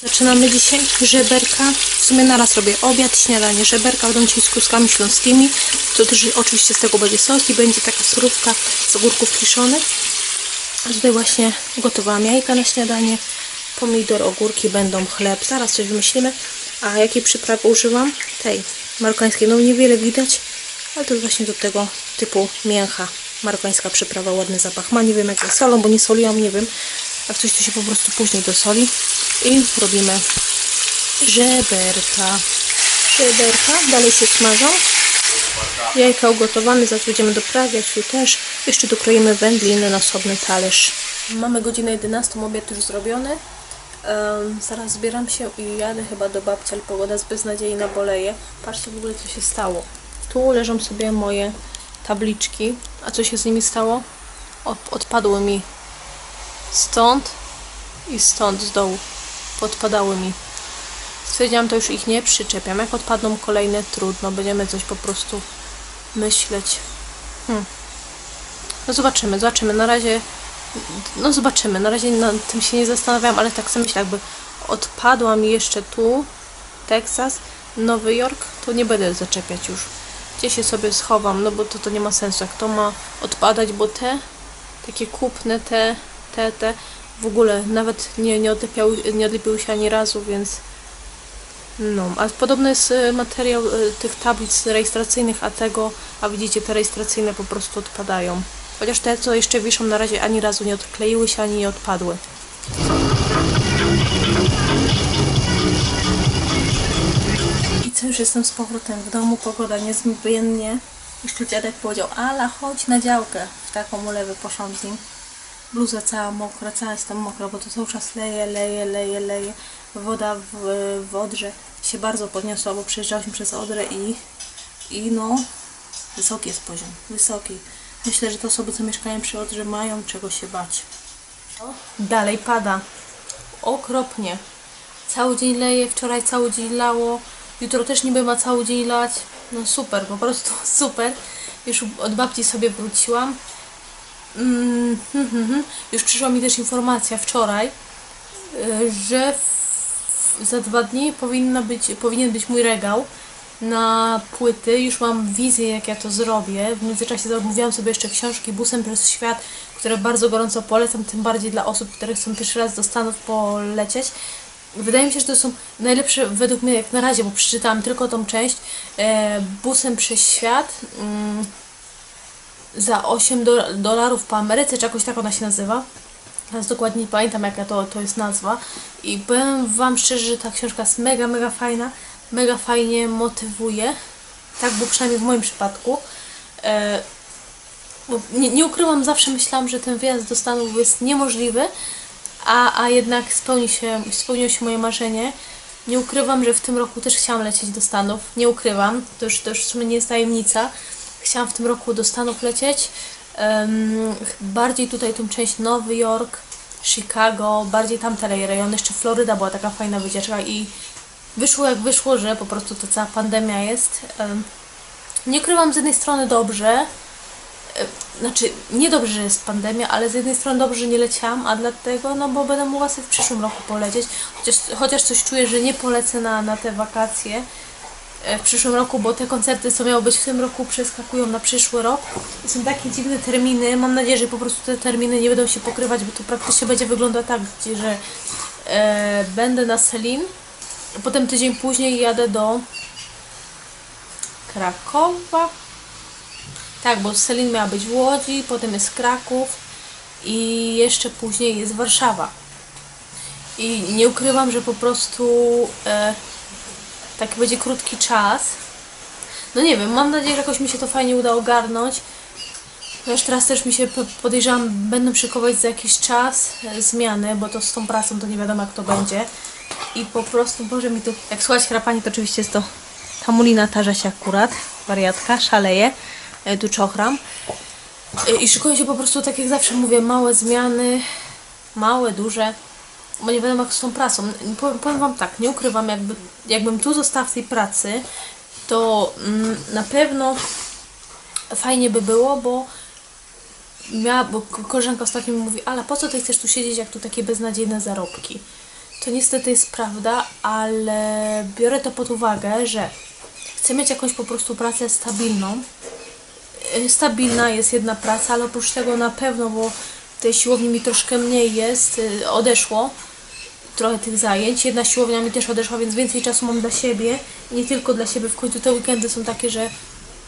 Zaczynamy dzisiaj żeberka. W sumie naraz robię obiad, śniadanie, żeberka. Będą dzisiaj z kluskami śląskimi. To też oczywiście z tego będzie sos i będzie taka surówka z ogórków kiszonych. A tutaj właśnie gotowałam jajka na śniadanie. Pomidor, ogórki, będą chleb. Zaraz coś wymyślimy. A jakiej przyprawy używam? Tej marokańskiej. No niewiele widać, ale to jest właśnie do tego typu mięcha. Marokańska przyprawa, ładny zapach ma. Nie wiem jak solą, bo nie soliłam, nie wiem. Jak coś to się po prostu później dosoli. I robimy żeberka. Żeberka dalej się smażą. Jajka ugotowane, zaraz będziemy doprawiać, tu też. Jeszcze dokroimy wędliny na osobny talerz. Mamy godzinę 11, obiad już zrobiony. Em, zaraz zbieram się i jadę chyba do babci, ale pogoda jest beznadziejna, boleje. Patrzcie w ogóle co się stało. Tu leżą sobie moje tabliczki. A co się z nimi stało? Od, odpadły mi stąd i stąd z dołu. Podpadały mi. Stwierdziłam, to już ich nie przyczepiam. Jak odpadną kolejne, trudno. Będziemy coś po prostu myśleć. Hmm. No zobaczymy, zobaczymy. Na razie, no zobaczymy. Na razie nad tym się nie zastanawiam, ale tak sobie myślę, jakby odpadła mi jeszcze tu Teksas, Nowy Jork, to nie będę zaczepiać już. Gdzie się sobie schowam, no bo to, to nie ma sensu. Jak to ma odpadać, bo te takie kupne, te, te, te w ogóle nawet nie, nie, odlepiały, nie odlepiły się ani razu, więc no, a podobny jest y, materiał y, tych tablic rejestracyjnych, a tego, a widzicie, te rejestracyjne po prostu odpadają. Chociaż te, co jeszcze wiszą, na razie ani razu nie odkleiły się, ani nie odpadły. I co, już jestem z powrotem w domu, pogoda niezmiennie. Jeszcze dziadek powiedział, Ala, chodź na działkę. W taką ulewę poszłam z nim. Bluza cała mokra, cała jestem mokra, bo to cały czas leje, leje, leje, leje. Woda w, w Odrze się bardzo podniosła, bo przejeżdżałyśmy przez Odrę i, i no, wysoki jest poziom, wysoki. Myślę, że te osoby, co mieszkają przy Odrze mają czego się bać. Dalej pada. Okropnie. Cały dzień leje, wczoraj cały dzień lało, jutro też niby ma cały dzień lać. No super, po prostu super. Już od babci sobie wróciłam. Mm. Już przyszła mi też informacja wczoraj, y, że w, za dwa dni powinna być, powinien być mój regał na płyty. Już mam wizję, jak ja to zrobię. W międzyczasie zamówiłam sobie jeszcze książki Busem przez Świat, które bardzo gorąco polecam, tym bardziej dla osób, które chcą pierwszy raz do Stanów polecieć. Wydaje mi się, że to są najlepsze według mnie jak na razie, bo przeczytałam tylko tą część e, Busem przez Świat. Mm, za 8 do- dolarów po Ameryce, czy jakoś tak ona się nazywa. Teraz dokładnie nie pamiętam jaka to, to jest nazwa. I powiem Wam szczerze, że ta książka jest mega, mega fajna. Mega fajnie motywuje. Tak było przynajmniej w moim przypadku. E, nie, nie ukrywam, zawsze myślałam, że ten wyjazd do Stanów jest niemożliwy, a, a jednak spełni się, spełniło się moje marzenie. Nie ukrywam, że w tym roku też chciałam lecieć do Stanów. Nie ukrywam, to już, to już w sumie nie jest tajemnica. Chciałam w tym roku do Stanów lecieć. Em, bardziej tutaj tą część Nowy Jork, Chicago, bardziej tamte rejony. Jeszcze Floryda była taka fajna wycieczka i wyszło jak wyszło, że po prostu to cała pandemia jest. Em, nie ukrywam z jednej strony dobrze, e, znaczy nie dobrze, że jest pandemia, ale z jednej strony dobrze, że nie leciałam, a dlatego, no bo będę mogła sobie w przyszłym roku polecieć, chociaż, chociaż coś czuję, że nie polecę na, na te wakacje w przyszłym roku, bo te koncerty, co miały być w tym roku, przeskakują na przyszły rok. I są takie dziwne terminy. Mam nadzieję, że po prostu te terminy nie będą się pokrywać, bo to praktycznie będzie wyglądać tak, że e, będę na Selin, potem tydzień później jadę do Krakowa. Tak, bo Selin miała być w Łodzi, potem jest Kraków i jeszcze później jest Warszawa. I nie ukrywam, że po prostu e, taki będzie krótki czas. No nie wiem, mam nadzieję, że jakoś mi się to fajnie uda ogarnąć. Chociaż teraz też mi się po- podejrzewam, będą szykować za jakiś czas e, zmiany, bo to z tą pracą to nie wiadomo jak to będzie. I po prostu, Boże mi tu, jak słuchać chrapanie, to oczywiście jest to Tamulina tarza się akurat, wariatka, szaleje, e, tu czochram. E, I szykują się po prostu, tak jak zawsze mówię, małe zmiany, małe, duże, bo nie wiadomo jak z tą pracą. Powiem, powiem Wam tak, nie ukrywam, jakby, jakbym tu została w tej pracy, to mm, na pewno fajnie by było, bo miała, bo ko- koleżanka ostatnio mi mówi, ale po co ty chcesz tu siedzieć, jak tu takie beznadziejne zarobki? to niestety jest prawda, ale biorę to pod uwagę, że chcę mieć jakąś po prostu pracę stabilną. Y, Stabilna jest jedna praca, ale oprócz tego na pewno, bo tej siłowni mi troszkę mniej jest, y, odeszło trochę tych zajęć. Jedna siłownia mi też odeszła, więc więcej czasu mam dla siebie. I nie tylko dla siebie. W końcu te weekendy są takie, że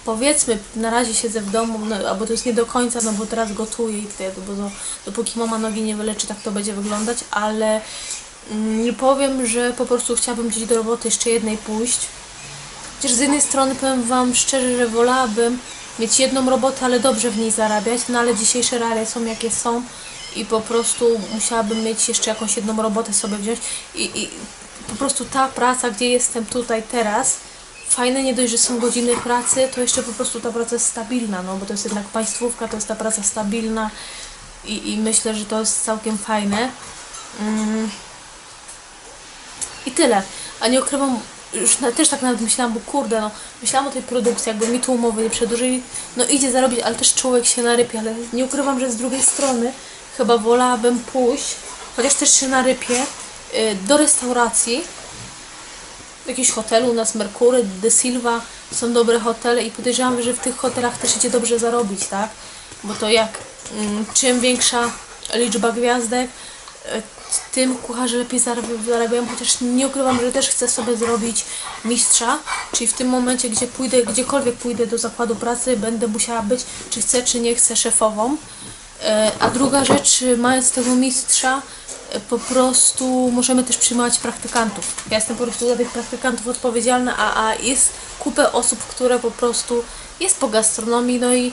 powiedzmy, na razie siedzę w domu, no, albo to jest nie do końca, no bo teraz gotuję i wtedy, bo do, dopóki mama nogi nie wyleczy, tak to będzie wyglądać, ale mm, nie powiem, że po prostu chciałabym gdzieś do roboty jeszcze jednej pójść. Chociaż z jednej strony powiem Wam szczerze, że wolałabym mieć jedną robotę, ale dobrze w niej zarabiać, no ale dzisiejsze realia są jakie są i po prostu musiałabym mieć jeszcze jakąś jedną robotę sobie wziąć i, i po prostu ta praca, gdzie jestem tutaj teraz, fajne nie dość, że są godziny pracy, to jeszcze po prostu ta praca jest stabilna, no bo to jest jednak państwówka, to jest ta praca stabilna i, i myślę, że to jest całkiem fajne. Mm. I tyle. A nie ukrywam, już na, też tak nawet myślałam, bo kurde, no, myślałam o tej produkcji, jakby mi tu umowy nie przedłużyli, no idzie zarobić, ale też człowiek się narypie, ale nie ukrywam, że z drugiej strony chyba wolałabym pójść, chociaż też się narypię, y, do restauracji, w jakimś hotelu, u nas Merkury, De Silva, są dobre hotele i podejrzewam, że w tych hotelach też idzie dobrze zarobić, tak? Bo to jak, mm, czym większa liczba gwiazdek, e, tym kucharze lepiej zarab- zarabiają, chociaż nie ukrywam, że też chcę sobie zrobić mistrza, czyli w tym momencie, gdzie pójdę, gdziekolwiek pójdę do zakładu pracy, będę musiała być, czy chcę, czy nie chcę, szefową. E, A druga rzecz, mając tego mistrza, e, po prostu możemy też przyjmować praktykantów. Ja jestem po prostu za tych praktykantów odpowiedzialna, a, a jest kupę osób, które po prostu jest po gastronomii, no i,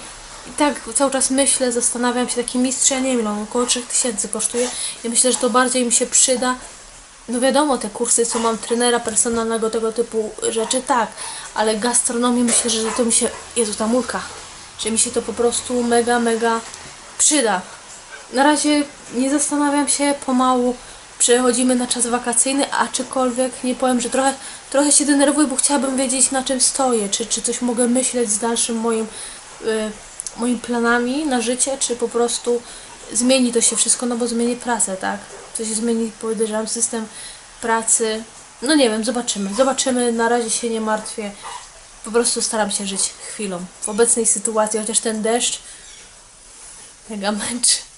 i tak cały czas myślę, zastanawiam się, taki mistrz, ja nie wiem, on około 3000 kosztuje i myślę, że to bardziej mi się przyda. No wiadomo, te kursy, co mam trenera personalnego, tego typu rzeczy, tak, ale gastronomię myślę, że to mi się, Jezu, ta mulka, że mi się to po prostu mega, mega przyda. Na razie nie zastanawiam się, pomału przechodzimy na czas wakacyjny, aczkolwiek nie powiem, że trochę, trochę się denerwuję, bo chciałabym wiedzieć na czym stoję, czy, czy coś mogę myśleć z dalszym moim, y, moimi planami na życie, czy po prostu zmieni to się wszystko, no bo zmieni pracę, tak? To się zmieni, podejrzewam, system pracy. No nie wiem, zobaczymy. Zobaczymy, na razie się nie martwię. Po prostu staram się żyć chwilą. W obecnej sytuacji, chociaż ten deszcz mega męczy.